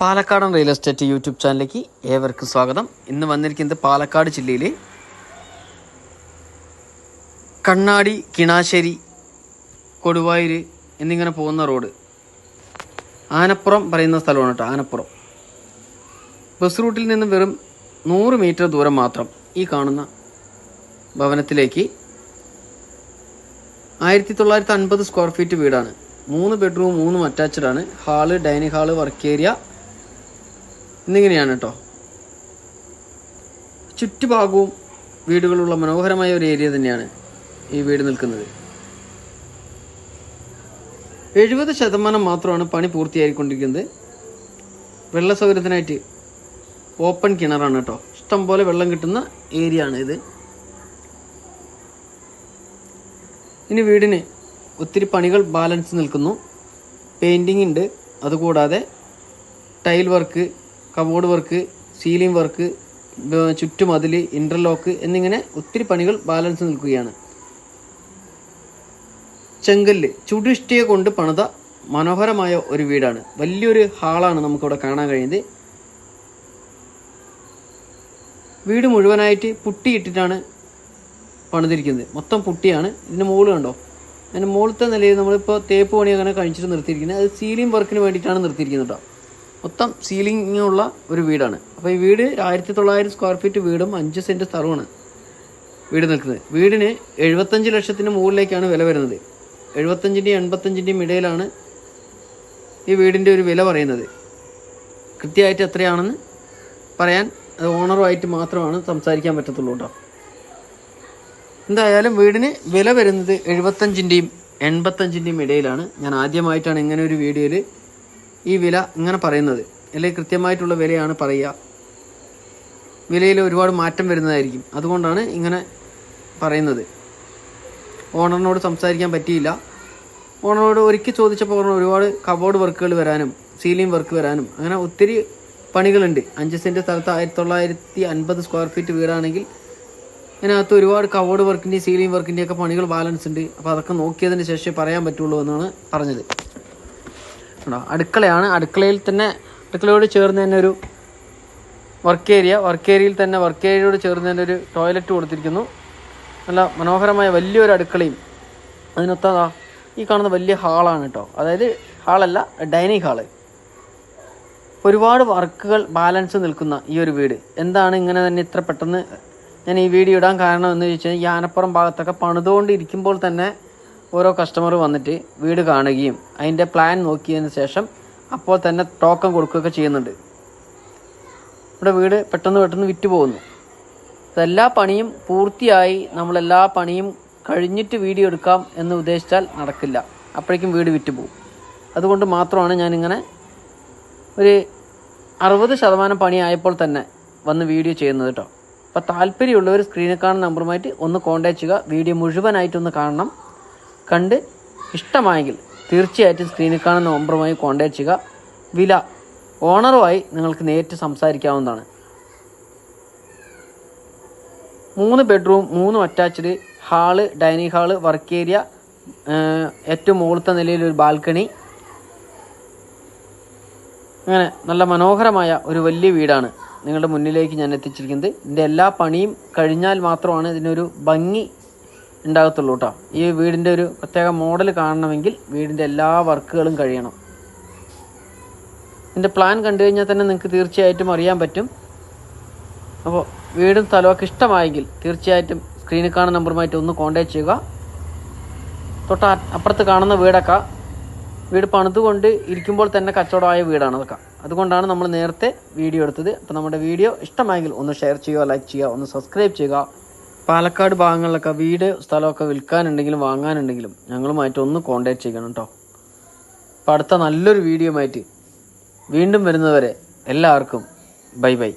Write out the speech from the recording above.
പാലക്കാടൻ real estate YouTube ചാനലിലേക്ക് ഏവർക്കും സ്വാഗതം. ഇന്ന് വന്നിരിക്കുന്നത് പാലക്കാട് ജില്ലയിലെ കണ്ണാടി കിണാശ്ശേരി കൊടുവായൂർ എന്നിങ്ങനെ പോകുന്ന റോഡ് ആനപ്പുറം പറയുന്ന സ്ഥലമാണ് കേട്ടോ ആനപ്പുറം. ബസ് റൂട്ടിൽ നിന്ന് വെറും നൂറ് മീറ്റർ ദൂരം മാത്രം ഈ കാണുന്ന ഭവനത്തിലേക്ക് ആയിരത്തി തൊള്ളായിരത്തി അൻപത് സ്ക്വയർ ഫീറ്റ് വീടാണ്. മൂന്ന് ബെഡ്റൂം മൂന്നും അറ്റാച്ച്ഡ് ആണ്. Hall dining hall work area എന്നിങ്ങനെയാണ് കേട്ടോ ചുറ്റുഭാഗവും വീടുകളുള്ള മനോഹരമായ ഒരു ഏരിയ തന്നെയാണ് ഈ വീട് നിൽക്കുന്നത്. എഴുപത് ശതമാനം മാത്രമാണ് പണി പൂർത്തിയായിക്കൊണ്ടിരിക്കുന്നത്. വെള്ള സൗകര്യത്തിനായിട്ട് ഓപ്പൺ കിണറാണ് കേട്ടോ ഇഷ്ടം പോലെ വെള്ളം കിട്ടുന്ന ഏരിയ ആണ് ഇത്. ഇനി വീടിന് ഒത്തിരി പണികൾ ബാലൻസ് നിൽക്കുന്നു. പെയിന്റിംഗ് ഉണ്ട്. അതുകൂടാതെ tile work cupboard work ceiling work ചുറ്റുമതിൽ interlock എന്നിങ്ങനെ ഒത്തിരി പണികൾ ബാലൻസ് നിൽക്കുകയാണ്. ചെങ്കല്ല് ചുടിഷ്ടിയെ കൊണ്ട് പണിത മനോഹരമായ ഒരു വീടാണ്. വലിയൊരു ഹാളാണ് നമുക്കിവിടെ കാണാൻ കഴിയുന്നത്. വീട് മുഴുവനായിട്ട് പുട്ടിയിട്ടിട്ടാണ് പണിതിരിക്കുന്നത്. മൊത്തം പുട്ടിയാണ്. ഇതിന്റെ മുകളിൽ കണ്ടോ? അതിന്റെ മുകളിലത്തെ നിലയിൽ നമ്മളിപ്പോൾ തേപ്പ് പണി അങ്ങനെ കഴിച്ചിട്ട് നിർത്തിയിരിക്കുന്നത്. അത് സീലിംഗ് വർക്കിന് വേണ്ടിയിട്ടാണ് നിർത്തിയിരിക്കുന്നത് കേട്ടോ മൊത്തം സീലിംഗ് ഉള്ള ഒരു വീടാണ്. അപ്പോൾ ഈ വീട് ആയിരത്തി തൊള്ളായിരം സ്ക്വയർ ഫീറ്റ് വീടും അഞ്ച് സെന്റ് സ്ഥലമാണ് വീട് നിൽക്കുന്നത്. വീടിന് എഴുപത്തഞ്ച് ലക്ഷത്തിന് മുകളിലേക്കാണ് വില വരുന്നത്. എഴുപത്തഞ്ചിന്റെയും എൺപത്തഞ്ചിന്റെയും ഇടയിലാണ് ഈ വീടിന്റെ ഒരു വില പറയുന്നത്. കൃത്യമായിട്ട് എത്രയാണെന്ന് പറയാൻ അത് ഓണറുമായിട്ട് മാത്രമാണ് സംസാരിക്കാൻ പറ്റത്തുള്ളൂ കേട്ടോ. എന്തായാലും വീടിന് വില വരുന്നത് എഴുപത്തഞ്ചിന്റെയും എൺപത്തഞ്ചിന്റെയും ഇടയിലാണ്. ഞാൻ ആദ്യമായിട്ടാണ് ഇങ്ങനെ ഒരു വീഡിയോയിൽ ഈ വില ഇങ്ങനെ പറയുന്നത്. അല്ലെങ്കിൽ കൃത്യമായിട്ടുള്ള വിലയാണ് പറയുക. വിലയിൽ ഒരുപാട് മാറ്റം വരുന്നതായിരിക്കും. അതുകൊണ്ടാണ് ഇങ്ങനെ പറയുന്നത്. ഓണറിനോട് സംസാരിക്കാൻ പറ്റിയില്ല. ഓണറോട് ഒരിക്കൽ ചോദിച്ചപ്പോൾ പറഞ്ഞു ഒരുപാട് കബോർഡ് വർക്കുകൾ വരാനും സീലിംഗ് വർക്ക് വരാനും അങ്ങനെ ഒത്തിരി പണികളുണ്ട്. അഞ്ച് സെന്റ് സ്ഥലത്ത് ആയിരത്തി തൊള്ളായിരത്തി അൻപത് സ്ക്വയർ ഫീറ്റ് വീടാണെങ്കിൽ ഇതിനകത്ത് ഒരുപാട് കബോർഡ് വർക്കിന്റെയും സീലിംഗ് വർക്കിന്റെയും ഒക്കെ പണികൾ ബാലൻസ് ഉണ്ട്. അപ്പോൾ അതൊക്കെ നോക്കിയതിന് ശേഷമേ പറയാൻ പറ്റുള്ളൂ എന്നാണ് പറഞ്ഞത്. കണ്ടോ അടുക്കളയാണ്. അടുക്കളയിൽ തന്നെ അടുക്കളയോട് ചേർന്ന് തന്നെ ഒരു വർക്ക് ഏരിയ വർക്ക് ഏരിയയിൽ തന്നെ വർക്ക് ഏരിയയോട് ചേർന്ന് തന്നെ ഒരു ടോയ്ലറ്റ് കൊടുത്തിരിക്കുന്നു. നല്ല മനോഹരമായ വലിയൊരു അടുക്കളയും. അതിനൊത്തതാ ഈ കാണുന്ന വലിയ ഹാളാണ് കേട്ടോ അതായത് ഹാളല്ല ഡൈനിങ് ഹാൾ ഒരുപാട് വർക്കുകൾ ബാലൻസ് നിൽക്കുന്ന ഈ ഒരു വീട്. എന്താണ് ഇങ്ങനെ തന്നെ ഇത്ര പെട്ടെന്ന് ഞാൻ ഈ വീഡിയോ ഇടാൻ കാരണം എന്ന് ചോദിച്ചാൽ ഈ ആനപ്പുറം ഭാഗത്തൊക്കെ പണിതുകൊണ്ടിരിക്കുമ്പോൾ തന്നെ ഓരോ കസ്റ്റമർ വന്നിട്ട് വീട് കാണുകയും അതിന്റെ പ്ലാൻ നോക്കിയതിന് ശേഷം അപ്പോൾ തന്നെ ടോക്കൺ കൊടുക്കുകയൊക്കെ ചെയ്യുന്നുണ്ട്. ഇവിടെ വീട് പെട്ടെന്ന് പെട്ടെന്ന് വിറ്റ് പോകുന്നു. എല്ലാ പണിയും പൂർത്തിയായി നമ്മളെല്ലാ പണിയും കഴിഞ്ഞിട്ട് വീഡിയോ എടുക്കാം എന്ന് ഉദ്ദേശിച്ചാൽ നടക്കില്ല. അപ്പോഴേക്കും വീട് വിറ്റ് പോകും. അതുകൊണ്ട് മാത്രമാണ് ഞാനിങ്ങനെ ഒരു അറുപത് ശതമാനം പണിയായപ്പോൾ തന്നെ വന്ന് വീഡിയോ ചെയ്യുന്നത് കേട്ടോ. അപ്പോൾ താല്പര്യമുള്ളവർ സ്ക്രീനിൽ കാണുന്ന നമ്പറുമായിട്ട് ഒന്ന് കോൺടാക്ട് ചെയ്യുക. വീഡിയോ മുഴുവനായിട്ടൊന്ന് കാണണം. കണ്ട് ഇഷ്ടമായെങ്കിൽ തീർച്ചയായിട്ടും സ്ക്രീനിൽ കാണുന്ന നമ്പറുമായി കോൺടാക്ട് ചെയ്യുക. വില ഓണറുമായി നിങ്ങൾക്ക് നേരിട്ട് സംസാരിക്കാവുന്നതാണ്. മൂന്ന് ബെഡ്റൂം മൂന്ന് attached hall dining hall work area ഏറ്റവും മുകളിലത്തെ നിലയിൽ ഒരു ബാൽക്കണി അങ്ങനെ നല്ല മനോഹരമായ ഒരു വലിയ വീടാണ് നിങ്ങളുടെ മുന്നിലേക്ക് ഞാൻ എത്തിച്ചിരിക്കുന്നത്. ഇതിന്റെ എല്ലാ പണിയും കഴിഞ്ഞാൽ മാത്രമാണ് ഇതിനൊരു ഭംഗി ഉണ്ടാകത്തുള്ളൂ കേട്ടോ. ഈ വീടിന്റെ ഒരു പ്രത്യേക മോഡൽ കാണണമെങ്കിൽ വീടിന്റെ എല്ലാ വർക്കുകളും കഴിയണം. ഇതിന്റെ പ്ലാൻ കണ്ടു കഴിഞ്ഞാൽ തന്നെ നിങ്ങൾക്ക് തീർച്ചയായിട്ടും അറിയാൻ പറ്റും. അപ്പോൾ വീടും സ്ഥലമൊക്കെ ഇഷ്ടമായെങ്കിൽ തീർച്ചയായിട്ടും സ്ക്രീനിൽ കാണുന്ന നമ്പറുമായിട്ട് ഒന്ന് കോൺടാക്ട് ചെയ്യുക. തൊട്ട് അപ്പുറത്ത് കാണുന്ന വീടൊക്കെ വീട് പണിതുകൊണ്ട് ഇരിക്കുമ്പോൾ തന്നെ കച്ചവടമായ വീടാണ് അതൊക്കെ. അതുകൊണ്ടാണ് നമ്മൾ നേരത്തെ വീഡിയോ എടുത്തത്. അപ്പോൾ നമ്മുടെ വീഡിയോ ഇഷ്ടമായെങ്കിൽ ഒന്ന് ഷെയർ ചെയ്യുക ലൈക്ക് ചെയ്യുക ഒന്ന് സബ്സ്ക്രൈബ് ചെയ്യുക. പാലക്കാട് ഭാഗങ്ങളിലൊക്കെ വീട് സ്ഥലമൊക്കെ വിൽക്കാനുണ്ടെങ്കിലും വാങ്ങാനുണ്ടെങ്കിലും ഞങ്ങളുമായിട്ട് ഒന്ന് കോൺടാക്ട് ചെയ്യണം കേട്ടോ അപ്പോൾ അടുത്ത നല്ലൊരു വീഡിയോ ആയിട്ട് വീണ്ടും വരുന്നവരെ എല്ലാവർക്കും ബൈ ബൈ.